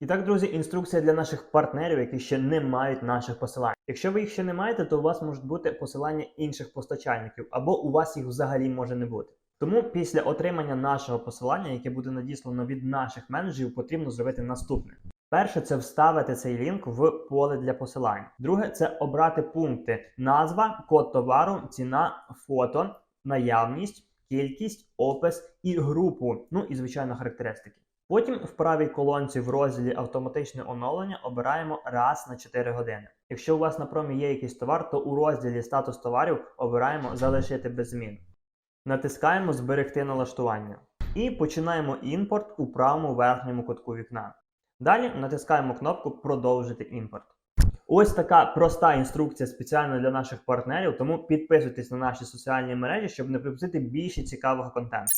І так, друзі, інструкція для наших партнерів, які ще не мають наших посилань. Якщо ви їх ще не маєте, то у вас можуть бути посилання інших постачальників, або у вас їх взагалі може не бути. Тому після отримання нашого посилання, яке буде надіслано від наших менеджерів, потрібно зробити наступне. Перше це вставити цей лінк в поле для посилань. Друге це обрати пункти: назва, код товару, ціна, фото, наявність, кількість, опис і групу. Ну і звичайно характеристики. Потім в правій колонці в розділі автоматичне оновлення обираємо раз на 4 години. Якщо у вас на промі є якийсь товар, то у розділі статус товарів обираємо залишити без змін. Натискаємо Зберегти налаштування і починаємо імпорт у правому верхньому кутку вікна. Далі натискаємо кнопку Продовжити імпорт. Ось така проста інструкція спеціально для наших партнерів, тому підписуйтесь на наші соціальні мережі, щоб не пропустити більше цікавого контенту.